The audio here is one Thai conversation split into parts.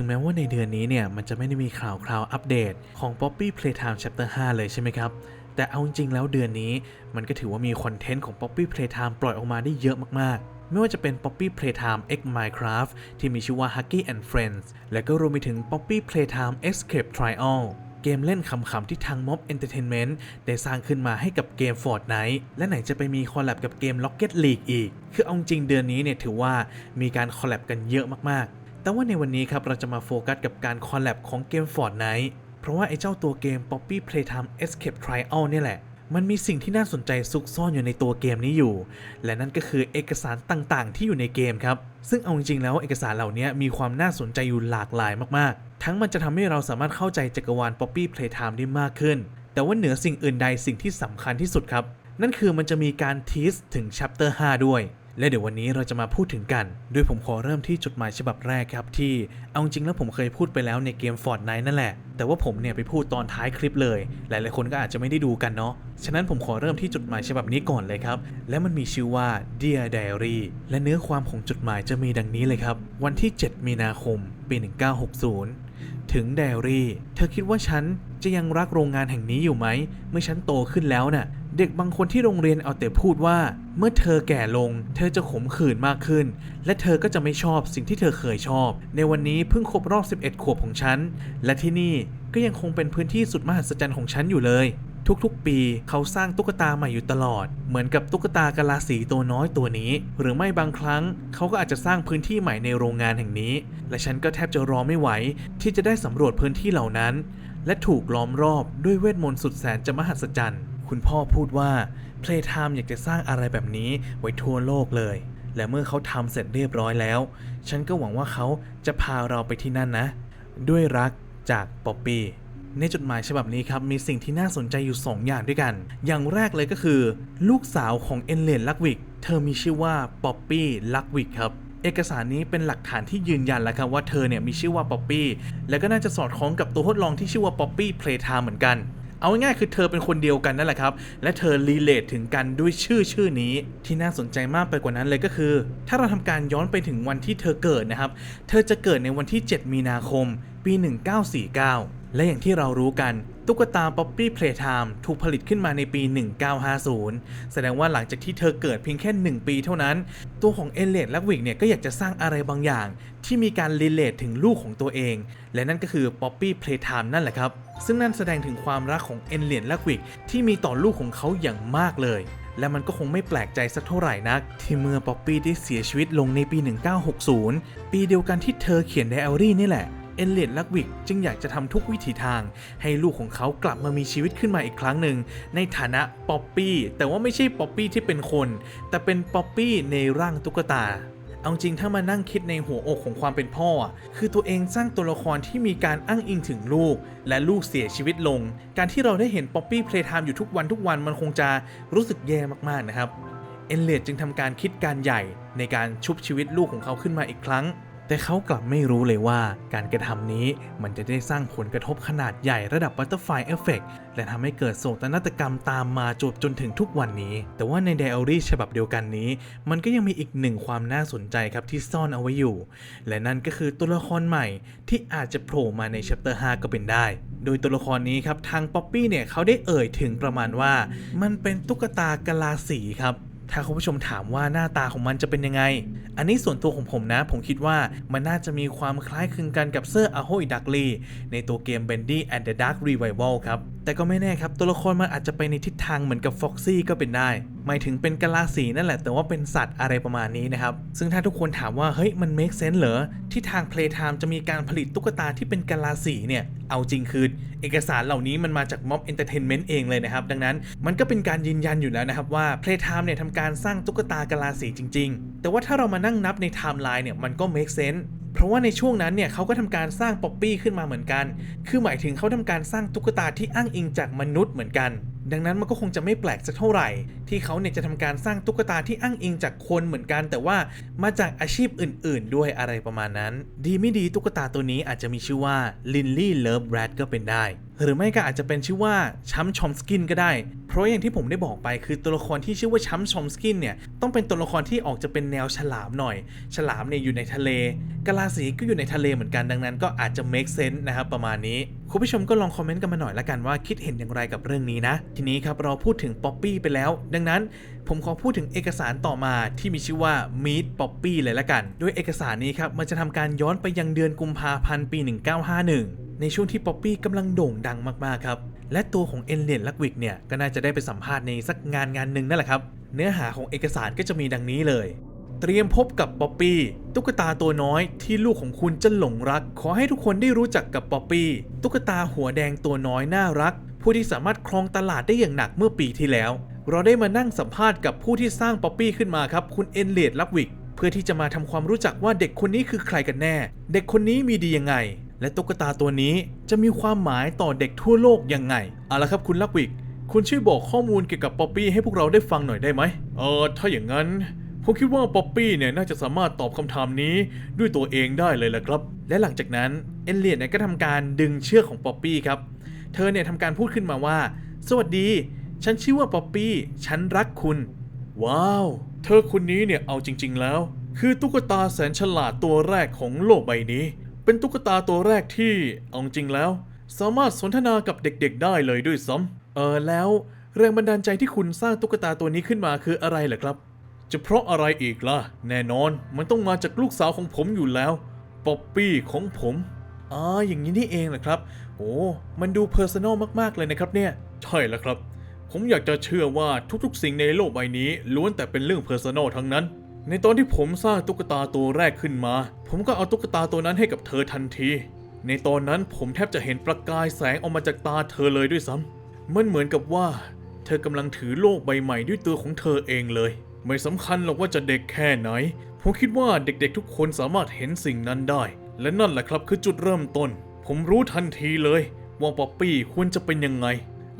ถึงแม้ว่าในเดือนนี้เนี่ย มันจะไม่ได้มีข่าวคราวอัปเดตของ Poppy Playtime Chapter 5 เลยใช่ไหมครับ แต่เอาจริงแล้วเดือนนี้มันก็ถือว่ามีคอนเทนต์ของ Poppy Playtime ปล่อยออกมาได้เยอะมากๆไม่ว่าจะเป็น Poppy Playtime X Minecraft ที่มีชื่อว่า Huggy and Friends และก็รวมไปถึง Poppy Playtime Escape Trial เกมเล่นขำๆที่ทาง Mob Entertainment ได้สร้างขึ้นมาให้กับเกม Fortnite และไหนจะไปมีคอลแลบกับเกม Rocket League อีก คือเอาจริงเดือนนี้เนี่ยถือว่ามีการคอลแลบกันเยอะมากๆ แต่ว่าในวันนี้ครับเราจะมาโฟกัสกับการคอลแลบของเกม Fortnite เพราะว่าไอ้เจ้าตัวเกม Poppy Playtime Escape Trial เนี่ยแหละ มันมีสิ่งที่น่าสนใจซุกซ่อนอยู่ในตัวเกมนี้อยู่ และนั่นก็คือเอกสารต่างๆ ที่อยู่ในเกมครับ ซึ่งเอาจริงๆแล้วเอกสารเหล่านี้มีความน่าสนใจอยู่หลากหลายมากๆ ทั้งมันจะทำให้เราสามารถเข้าใจจักรวาล Poppy Playtime ได้มากขึ้น แต่ว่าเหนือสิ่งอื่นใดสิ่งที่สำคัญที่สุดครับ นั่นคือมันจะมีการทีสถึง Chapter 5 ด้วย และเดี๋ยววันนี้เราจะมาพูดถึงกัน โดยผมขอเริ่มที่จดหมายฉบับแรกครับที่ เอาจริงแล้วผมเคยพูดไปแล้วในเกม Fortnite นั่นแหละ แต่ว่าผมเนี่ยไปพูดตอนท้ายคลิปเลย หลายๆคนก็อาจจะไม่ได้ดูกันเนาะ ฉะนั้นผมขอเริ่มที่จดหมายฉบับนี้ก่อนเลยครับ และมันมีชื่อว่า Dear Diary และเนื้อความของจดหมายจะมีดังนี้เลยครับ วันที่ 7 มีนาคม ปี 1960 ถึงไดอารี่ เธอคิดว่าฉันจะยังรักโรงงานแห่งนี้อยู่ไหม เมื่อฉันโตขึ้นแล้วน่ะ เด็กบางคนที่โรงเรียนเอาแต่พูดว่า เมื่อเธอแก่ลง เธอจะขมขื่นมากขึ้น และเธอก็จะไม่ชอบสิ่งที่เธอเคยชอบ ในวันนี้เพิ่งครบรอบ 11 ขวบของฉัน และที่นี่ก็ยังคงเป็นพื้นที่สุดมหัศจรรย์ของฉันอยู่เลย ทุกๆ ปีเขาสร้างตุ๊กตาใหม่อยู่ตลอด เหมือนกับตุ๊กตากะลาสีตัวน้อยตัวนี้ หรือไม่บางครั้ง เขาก็อาจจะสร้างพื้นที่ใหม่ในโรงงานแห่งนี้ และฉันก็แทบจะรอไม่ไหว ที่จะได้สำรวจพื้นที่เหล่านั้น และถูกล้อมรอบด้วยเวทมนต์สุดแสนจะมหัศจรรย์ คุณพ่อพูดว่า Playtime อยากจะสร้างอะไรแบบนี้ไว้ทั่วโลกเลย และเมื่อเขาทำเสร็จเรียบร้อยแล้ว ฉันก็หวังว่าเขาจะพาเราไปที่นั่นนะ ด้วยรักจากป๊อปปี้ในจดหมายฉบับนี้ครับ มีสิ่งที่น่าสนใจอยู่ 2 อย่างด้วยกัน อย่างแรกเลยก็คือ ลูกสาวของเอนเลนลักวิก เธอมีชื่อว่าป๊อปปี้ลักวิกครับเอกสารนี้เป็นหลักฐานที่ยืนยันแล้วครับว่าเธอเนี่ยมีชื่อว่าป๊อปปี้และก็น่าจะสอดคล้องกับตัวทดลองที่ชื่อว่าป๊อปปี้เพลย์ไทม์เหมือนกัน เอาง่ายๆคือเธอเป็นคนเดียวกันนั่นแหละครับ และเธอรีเลทถึงกันด้วยชื่อชื่อนี้ ที่น่าสนใจมากไปกว่านั้นเลยก็คือ ถ้าเราทำการย้อนไปถึงวันที่เธอเกิดนะครับ เธอจะเกิดในวันที่ 7 มีนาคม ปี 1949 และอย่างที่เรารู้กัน ตุ๊กตา Poppy Playtime ถูกผลิตขึ้นมาในปี 1950 แสดงว่าหลังจากที่เธอเกิดเพียงแค่ 1 ปีเท่านั้น ตัวของเอเลดและวิกเนี่ยก็อยากจะสร้างอะไรบางอย่าง ที่มีการรีเลทถึงลูกของตัวเอง และนั่นก็คือ Poppy Playtime นั่นแหละครับ ซึ่งนั่นแสดงถึงความรักของเอเลดและวิกที่มีต่อลูกของเขาอย่างมากเลยและมันก็คงไม่แปลกใจสักเท่าไหร่นัก ที่เมื่อป๊อปปี้ได้เสียชีวิตลงในปี 1960 ปีเดียวกันที่เธอเขียนไดอารี่นี่แหละ เอลเลดลักวิกจึงอยากจะทำทุกวิถีทาง ให้ลูกของเขากลับมามีชีวิตขึ้นมาอีกครั้งหนึ่ง ในฐานะป๊อปปี้แต่ว่าไม่ใช่ป๊อปปี้ที่เป็นคน แต่เป็นป๊อปปี้ในร่างตุ๊กตาเอาจริงถ้ามานั่งคิดในหัวอกของความเป็นพ่อ คือตัวเองสร้างตัวละครที่มีการอ้างอิงถึงลูก และลูกเสียชีวิตลง การที่เราได้เห็นป๊อปปี้เพลย์ไทม์อยู่ทุกวันทุกวันมันคงจะรู้สึกแย่มากๆนะครับ เอลเลดจึงทำการคิดการใหญ่ในการชุบชีวิตลูกของเขาขึ้นมาอีกครั้ง แต่เขากลับไม่รู้เลยว่าการกระทำนี้มันจะได้สร้างผลกระทบขนาดใหญ่ระดับบัตเตอร์ไฟเอฟเฟกและทำให้เกิดโศกนาฏกรรมตามมาจบจนถึงทุกวันนี้ แต่ว่าในไดอารี่ฉบับเดียวกันนี้ มันก็ยังมีอีกหนึ่งความน่าสนใจครับที่ซ่อนเอาไว้อยู่ และนั่นก็คือตัวละครใหม่ที่อาจจะโผล่มาใน chapter 5ก็เป็นได้ โดยตัวละครนี้ครับทางป๊อปปี้เนี่ยเขาได้เอ่ยถึงประมาณว่า มันเป็นตุ๊กตากะลาสีครับ ถ้าคุณผู้ชมถามว่าหน้าตาของมันจะเป็นยังไง อันนี้ส่วนตัวของผมนะ ผมคิดว่ามันน่าจะมีความคล้ายคลึงกันกับเซอร์อาโฮยดักลีในตัวเกม Bendy and the Dark Revival ครับแต่ก็ไม่แน่ครับตัวละครมันอาจจะไปในทิศทางเหมือนกับ Foxy ก็เป็นได้ หมายถึงเป็นกะลาสีนั่นแหละ แต่ว่าเป็นสัตว์อะไรประมาณนี้นะครับ ซึ่งถ้าทุกคนถามว่าเฮ้ยมัน make sense เหรอ ที่ทาง Playtime จะมีการผลิตตุ๊กตาที่เป็นกะลาสีเนี่ย เอาจริงคือ เอกสารเหล่านี้มันมาจาก Mob Entertainment เองเลยนะครับ ดังนั้นมันก็เป็นการยืนยันอยู่แล้วนะครับว่า Playtime เนี่ยทำการสร้างตุ๊กตากะลาสีจริง ๆ แต่ว่าถ้าเรามานั่งนับในไทม์ไลน์เนี่ยมันก็ make sense เพราะว่าในช่วงนั้นเนี่ยเขาก็ทำการสร้างป๊อปปี้ขึ้นมาเหมือนกัน คือหมายถึงเขาทำการสร้างตุ๊กตาที่อ้างอิงจากมนุษย์เหมือนกัน ดังนั้นมันก็คงจะไม่แปลกสักเท่าไหร่ ที่เขาเนี่ยจะทำการสร้างตุ๊กตาที่อ้างอิงจากคนเหมือนกัน แต่ว่ามาจากอาชีพอื่น ๆ ด้วยอะไรประมาณนั้น ดีไม่ดีตุ๊กตาตัวนี้อาจจะมีชื่อว่าลินลี่เลิฟแรดก็เป็นได้ หรือไม่ก็อาจจะเป็นชื่อว่าชัมชอมสกินก็ได้ เพราะอย่างที่ผมได้บอกไปคือตัวละครที่ชื่อว่าชัมชอมสกินเนี่ยต้องเป็นตัวละครที่ออกจะเป็นแนวฉลามหน่อย ฉลามเนี่ยอยู่ในทะเลกะลาสีก็อยู่ในทะเลเหมือนกันดังนั้น ก็อาจจะ make sense นะครับประมาณนี้ คุณผู้ชมก็ลองคอมเมนต์กันมาหน่อยละกันว่าคิดเห็นอย่างไรกับเรื่องนี้นะ ทีนี้ครับเราพูดถึงป๊อปปี้ไปแล้ว ดังนั้นผมขอพูดถึงเอกสารต่อมาที่มีชื่อว่า Meet Poppy เลยละกัน ด้วยเอกสารนี้ครับมันจะทำการย้อนไปยังเดือนกุมภาพันธ์ปี 1951 ในช่วงที่ป๊อปปี้กำลังโด่งดังมากๆครับและตัวของเอลเลนลักวิกเนี่ยก็น่าจะได้ไปสัมภาษณ์ในสักงานงานหนึ่งนั่นแหละครับ เนื้อหาของเอกสารก็จะมีดังนี้เลย เตรียมพบกับป๊อปปี้ตุ๊กตาตัวน้อยที่ลูกของคุณจะหลงรัก ขอให้ทุกคนได้รู้จักกับป๊อปปี้ตุ๊กตาหัวแดงตัวน้อยน่ารัก ผู้ที่สามารถครองตลาดได้อย่างหนักเมื่อปีที่แล้ว เราได้มานั่งสัมภาษณ์กับผู้ที่สร้างป๊อปปี้ขึ้นมาครับ คุณเอนเลดลักวิกเพื่อที่จะมาทำความรู้จักว่าเด็กคนนี้คือใครกันแน่ เด็กคนนี้มีดียังไง และตุ๊กตาตัวนี้จะมีความหมายต่อเด็กทั่วโลกยังไงเอาละครับคุณลักวิกคุณช่วยบอกข้อมูลเกี่ยวกับป๊อปปี้ให้พวกเราได้ฟังหน่อยได้ไหมเออถ้าอย่างนั้น ผมคิดว่าป๊อปปี้เนี่ยน่าจะสามารถตอบคำถามนี้ด้วยตัวเองได้เลยแหละครับ และหลังจากนั้นเอลเลียดเนี่ยก็ทำการดึงเชือกของป๊อปปี้ครับ เธอเนี่ยทำการพูดขึ้นมาว่า สวัสดี ฉันชื่อว่าป๊อปปี้ ฉันรักคุณ ว้าว เธอคนนี้เนี่ยเอาจริง ๆ แล้ว คือตุ๊กตาแสนฉลาดตัวแรกของโลกใบนี้ เป็นตุ๊กตาตัวแรกที่เอาจริงแล้ว สามารถสนทนากับเด็กๆ ได้เลยด้วยซ้ำเออแล้วแรงบันดาลใจที่คุณสร้างตุ๊กตาตัวนี้ขึ้นมาคืออะไรเหรอครับ จะเพราะอะไรอีกล่ะ แน่นอนมันต้องมาจากลูกสาวของผมอยู่แล้วป๊อปปี้ของผมอ่าอย่างนี้นี่เองเหรอครับ โอ้มันดูเพอร์ซันอลมากๆเลยนะครับเนี่ย ใช่แล้วครับ ผมอยากจะเชื่อว่าทุกๆ สิ่งในโลกใบนี้ล้วนแต่เป็นเรื่องเพอร์ซันอลทั้งนั้น ในตอนที่ผมสร้างตุ๊กตาตัวแรกขึ้นมา ผมก็เอาตุ๊กตาตัวนั้นให้กับเธอทันที ในตอนนั้นผมแทบจะเห็นประกายแสงออกมาจากตาเธอเลยด้วยซ้ำมันเหมือนกับว่า เธอกำลังถือโลกใบใหม่ด้วยตัวของเธอเองเลย ไม่สำคัญหรอกว่าจะเด็กแค่ไหน ผมคิดว่าเด็กๆทุกคนสามารถเห็นสิ่งนั้นได้ และนั่นแหละครับคือจุดเริ่มต้น ผมรู้ทันทีเลยว่าป๊อปปี้ควรจะเป็นยังไง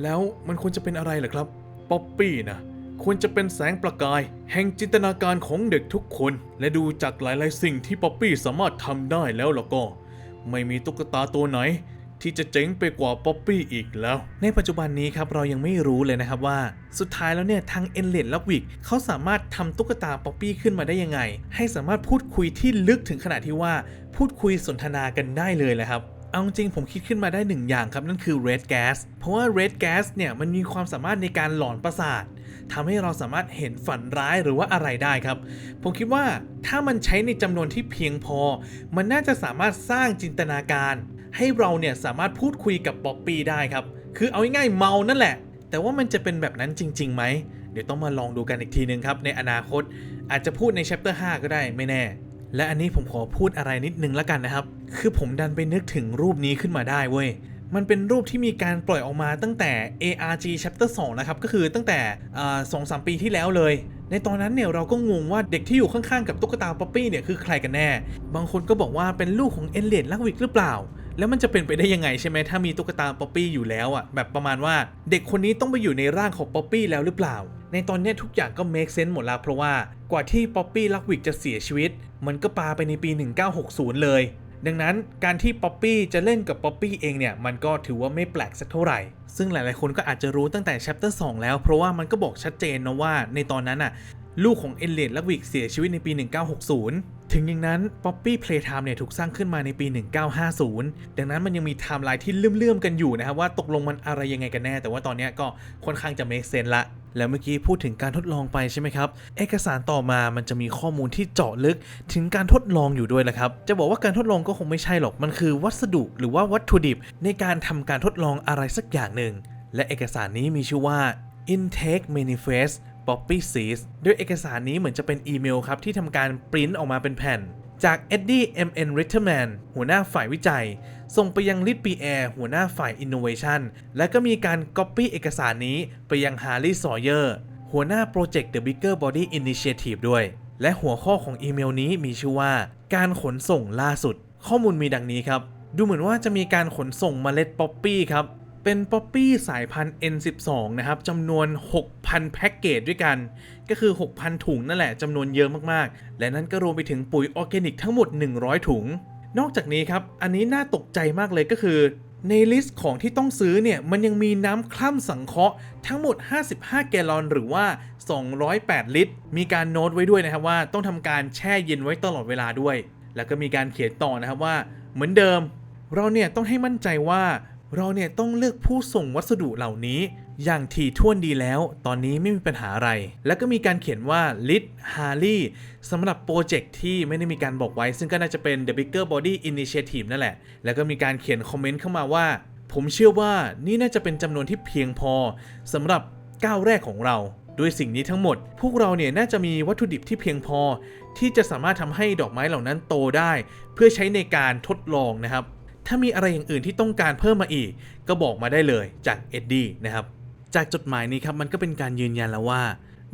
แล้วมันควรจะเป็นอะไรล่ะครับ ป๊อปปี้นะควรจะเป็นแสงประกาย แห่งจินตนาการของเด็กทุกคน และดูจากหลายๆ สิ่งที่ป๊อปปี้สามารถทำได้แล้วล่ะก็ ไม่มีตุ๊กตาตัวไหน ที่จะเจ๋งไปกว่าป๊อปปี้อีกแล้ว ในปัจจุบันนี้ครับเรายังไม่รู้เลยนะครับว่า สุดท้ายแล้วเนี่ยทางเอ l เลนและวิกเขาสามารถทำตุ๊กตาป๊อปปี้ขึ้นมาได้ยังไง ให้สามารถพูดคุยที่ลึกถึงขนาดที่ว่า พูดคุยสนทนากันได้เลยแหละครับเอาจริงผมคิดขึ้นมาได้หนึ่งอย่างครับ นั่นคือ red gas เพราะว่า red gas เนี่ยมันมีความสามารถในการหลอนประสาททำให้เราสามารถเห็นฝันร้ายหรือว่าอะไรได้ครับ ผมคิดว่าถ้ามันใช้ในจำนวนที่เพียงพอ มันน่าจะสามารถสร้างจินตนาการ ให้เราเนี่ยสามารถพูดคุยกับป๊อปปี้ได้ครับ คือเอาง่ายๆเมานั่นแหละ แต่ว่ามันจะเป็นแบบนั้นจริงๆไหม เดี๋ยวต้องมาลองดูกันอีกทีนึงครับ ในอนาคต อาจจะพูดใน chapter 5ก็ได้ไม่แน่ และอันนี้ผมขอพูดอะไรนิดนึงแล้วกันนะครับ คือผมดันไปนึกถึงรูปนี้ขึ้นมาได้เว้ยมันเป็นรูปที่มีการปล่อยออกมาตั้งแต่ ARG chapter 2 นะครับ ก็คือตั้งแต่สองสามปีที่แล้วเลย ในตอนนั้นเนี่ยเราก็งงว่าเด็กที่อยู่ข้างๆ กับตุ๊กตาป๊อปปี้เนี่ยคือใครกันแน่ บางคนก็บอกว่าเป็นลูกของเอลเลียนลักวิกหรือเปล่า แล้วมันจะเป็นไปได้ยังไงใช่ไหมถ้ามีตุ๊กตาป๊อปปี้อยู่แล้วอะแบบประมาณว่า เด็กคนนี้ต้องไปอยู่ในร่างของป๊อปปี้แล้วหรือเปล่า ในตอนนี้ทุกอย่างก็ make sense หมดแล้วเพราะว่ากว่าที่ป๊อปปี้ลักวิกจะเสียชีวิต มันก็ปาไปในปี 1960 เลย ดังนั้นการที่ป๊อปปี้จะเล่นกับป๊อปปี้เองเนี่ยมันก็ถือว่าไม่แปลกสักเท่าไหร่ ซึ่งหลายๆคนก็อาจจะรู้ตั้งแต่ chapter 2แล้ว เพราะว่ามันก็บอกชัดเจนนะว่าในตอนนั้นอะ ลูกของเอลเลดและวิกเสียชีวิตในปี 1960 ถึงอย่างนั้นป๊อปปี้เพลย์ไทม์เนี่ยถูกสร้างขึ้นมาในปี 1950 ดังนั้นมันยังมีไทม์ไลน์ที่เลื่อมๆกันอยู่นะครับว่าตกลงมันอะไรยังไงกันแน่ แต่ว่าตอนนี้ก็ค่อนข้างจะ make sense ละ แล้วเมื่อกี้พูดถึงการทดลองไปใช่ไหมครับ เอกสารต่อมามันจะมีข้อมูลที่เจาะลึกถึงการทดลองอยู่ด้วยแหละครับ จะบอกว่าการทดลองก็คงไม่ใช่หรอก มันคือวัสดุหรือว่าวัตถุดิบในการทำการทดลองอะไรสักอย่างหนึ่ง และเอกสารนี้มีชื่อว่า Intake Manifest Poppy Seeds ด้วยเอกสารนี้เหมือนจะเป็นอีเมลครับที่ทำการปริ้นออกมาเป็นแผ่น จาก Eddie M.N. Ritterman หัวหน้าฝ่ายวิจัย ส่งไปยังลิ p ปีแอร์หัวหน้าฝ่าย Innovation และก็มีการ Copy เอกสารนี้ไปยัง Harry Sawyer หัวหน้า Project The Bigger Body Initiative ด้วย และหัวข้อของอีเมลนี้มีชื่อว่า การขนส่งล่าสุด ข้อมูลมีดังนี้ครับ ดูเหมือนว่าจะมีการขนส่งเมล็ดป๊อปปี้ครับ เป็นป๊อปปี้สายพันธุ์ N12 นะครับจำนวน 6,000 แพ็กเกจด้วยกัน ก็คือ 6,000 ถุงนั่นแหละจำนวนเยอะมากๆ และนั่นก็รวมไปถึงปุ๋ยออร์แกนิกทั้งหมด 100 ถุง นอกจากนี้ครับ อันนี้น่าตกใจมากเลยก็คือ ในลิสต์ของที่ต้องซื้อเนี่ย มันยังมีน้ำคล่ำสังเคราะห์ทั้งหมด 55 แกลลอนหรือว่า 208 ลิตร มีการโน้ตไว้ด้วยนะครับว่าต้องทำการแช่เย็นไว้ตลอดเวลาด้วย แล้วก็มีการเขียนต่อนะครับว่า เหมือนเดิม เราเนี่ยต้องให้มั่นใจว่า เราเนี่ยต้องเลือกผู้ส่งวัสดุเหล่านี้ อย่างถี่ถ้วนดีแล้ว ตอนนี้ไม่มีปัญหาอะไร แล้วก็มีการเขียนว่าลิทฮาร์ลี่สำหรับโปรเจกต์ที่ไม่ได้มีการบอกไว้ ซึ่งก็น่าจะเป็น The Bigger Body Initiative นั่นแหละ แล้วก็มีการเขียนคอมเมนต์เข้ามาว่า ผมเชื่อว่านี่น่าจะเป็นจำนวนที่เพียงพอสำหรับก้าวแรกของเราด้วยสิ่งนี้ทั้งหมด พวกเราเนี่ยน่าจะมีวัตถุดิบที่เพียงพอ ที่จะสามารถทำให้ดอกไม้เหล่านั้นโตได้ เพื่อใช้ในการทดลองนะครับ ถ้ามีอะไรอย่างอื่นที่ต้องการเพิ่มมาอีก ก็บอกมาได้เลยจากเอ็ดดี้นะครับ จากจดหมายนี้ครับมันก็เป็นการยืนยันแล้วว่า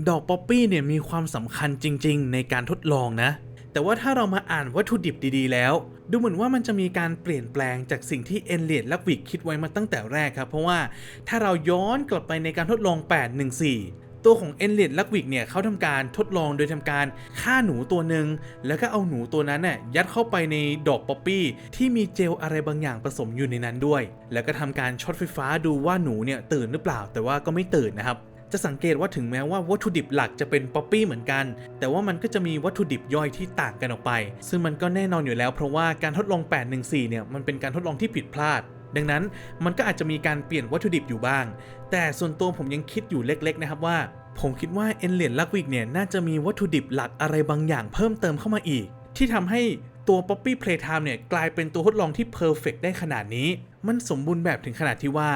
ดอกป๊อปปี้เนี่ยมีความสำคัญจริง ๆ ในการทดลองนะ แต่ว่าถ้าเรามาอ่านวัตถุดิบดีๆ แล้ว ดูเหมือนว่ามันจะมีการเปลี่ยนแปลงจากสิ่งที่เอ l เลียดและวิกคิดไว้มาตั้งแต่แรกครับ เพราะว่าถ้าเราย้อนกลับไปในการทดลอง 814 ตัวของเอ l เลดและวิกเนี่ยเขาทำการทดลองโดยทำการฆ่าหนูตัวหนึ่งแล้วก็เอาหนูตัวนั้นน่ยยัดเข้าไปในดอกป๊อปปี้ที่มีเจลอะไรบางอย่างผสมอยู่ในนั้นด้วย แล้วก็ทำการช็อตไฟฟ้าดูว่าหนูเนี่ยตื่นหรือเปล่า แต่ว่าก็ไม่ตื่นนะครับจะสังเกตว่าถึงแม้ว่าวัตถุดิบหลักจะเป็นป๊อปปี้เหมือนกัน แต่ว่ามันก็จะมีวัตถุดิบย่อยที่ต่างกันออกไป ซึ่งมันก็แน่นอนอยู่แล้วเพราะว่าการทดลอง 814 เนี่ยมันเป็นการทดลองที่ผิดพลาด ดังนั้นมันก็อาจจะมีการเปลี่ยนวัตถุดิบอยู่บ้าง แต่ส่วนตัวผมยังคิดอยู่เล็กๆนะครับว่า ผมคิดว่าเอ l เลียนลักวิกเนี่ยน่าจะมีวัตถุดิบหลักอะไรบางอย่างเพิ่มเติมเข้ามาอีก ที่ทำให้ตัว Poppy Playtime เนี่ยกลายเป็นตัวทดลองที่เพอร์เฟกได้ขนาดนี้ มันสมบูรณ์แบบถึงขนาดที่ว่า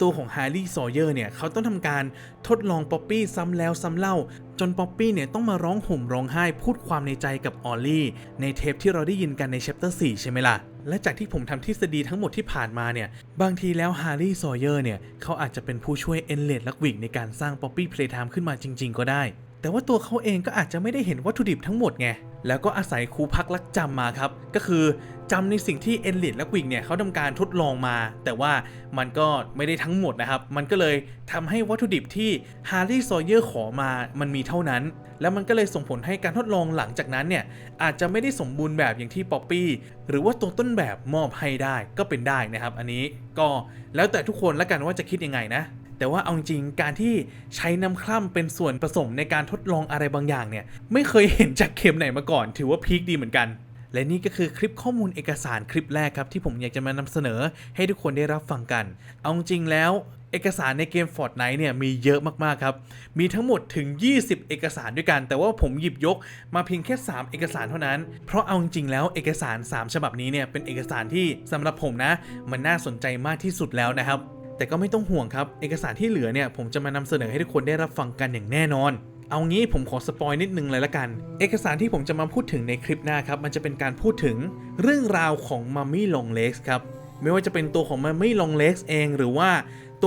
ตัวของฮาร์รี่ซอเยอร์เนี่ยเขาต้องทำการทดลองป๊อปปี้ซ้ำแล้วซ้ำเล่า จนป๊อปปี้เนี่ยต้องมาร้องห่มร้องไห้พูดความในใจกับออลลี่ ในเทปที่เราได้ยินกันใน chapter 4ใช่ไหมล่ะ และจากที่ผมทำทฤษฎีทั้งหมดที่ผ่านมาเนี่ย บางทีแล้วฮาร์รี่ซอเยอร์เนี่ย เขาอาจจะเป็นผู้ช่วยเอนเลดลักวิกในการสร้างป๊อปปี้เพลย์ไทม์ขึ้นมาจริง ๆ ก็ได้ แต่ว่าตัวเขาเองก็อาจจะไม่ได้เห็นวัตถุดิบทั้งหมดไง แล้วก็อาศัยครูพักลักจำมาครับ ก็คือจำในสิ่งที่เอนลิดและวิกเนี่ยเขาทำการทดลองมา แต่ว่ามันก็ไม่ได้ทั้งหมดนะครับ มันก็เลยทำให้วัตถุดิบที่ฮาร์รี่ซอเยอร์ขอมามันมีเท่านั้น แล้วมันก็เลยส่งผลให้การทดลองหลังจากนั้นเนี่ยอาจจะไม่ได้สมบูรณ์แบบอย่างที่ป๊อปปี้หรือว่าตัวต้นแบบมอบให้ได้ก็เป็นได้นะครับ อันนี้ก็แล้วแต่ทุกคนละกันว่าจะคิดยังไงนะ แต่ว่าเอาจริงการที่ใช้น้ำคร่ำเป็นส่วนผสมในการทดลองอะไรบางอย่างเนี่ยไม่เคยเห็นจากเข็มไหนมาก่อน ถือว่าพีคดีเหมือนกันและนี่ก็คือคลิปข้อมูลเอกสารคลิปแรกครับ ที่ผมอยากจะมานำเสนอให้ทุกคนได้รับฟังกัน เอาจริงแล้วเอกสารในเกม Fortnite เนี่ยมีเยอะมากๆครับ มีทั้งหมดถึง 20 เอกสารด้วยกัน แต่ว่าผมหยิบยกมาเพียงแค่ 3 เอกสารเท่านั้น เพราะเอาจริงๆแล้วเอกสาร 3 ฉบับนี้เนี่ยเป็นเอกสารที่สำหรับผมนะ มันน่าสนใจมากที่สุดแล้วนะครับ แต่ก็ไม่ต้องห่วงครับ เอกสารที่เหลือเนี่ยผมจะมานำเสนอให้ทุกคนได้รับฟังกันอย่างแน่นอน เอางี้ผมขอสปอยนิดนึงเลยละกัน เอกสารที่ผมจะมาพูดถึงในคลิปหน้าครับ มันจะเป็นการพูดถึงเรื่องราวของมัมมี่ลองเล็กครับ ไม่ว่าจะเป็นตัวของมัมมี่ลองเล็กเอง หรือว่า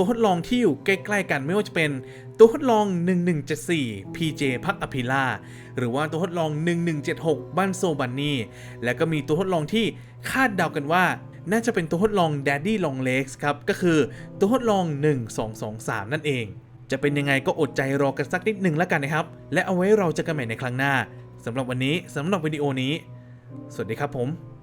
ตัวทดลองที่อยู่ใกล้ๆกันไม่ว่าจะเป็นตัวทดลอง 1174 PJ พักอภิล่าหรือว่าตัวทดลอง 1176 บ้านโซบันนี่และก็มีตัวทดลองที่คาดเดากันว่าน่าจะเป็นตัวทดลอง Daddy Long Legs ครับ ก็คือตัวทดลอง 1223 นั่นเอง จะเป็นยังไงก็อดใจรอกันสักนิดหนึ่งแล้วกันนะครับ และเอาไว้เราจะกันใหม่ในครั้งหน้าสำหรับวันนี้สำหรับวิดีโอนี้ สวัสดีครับผม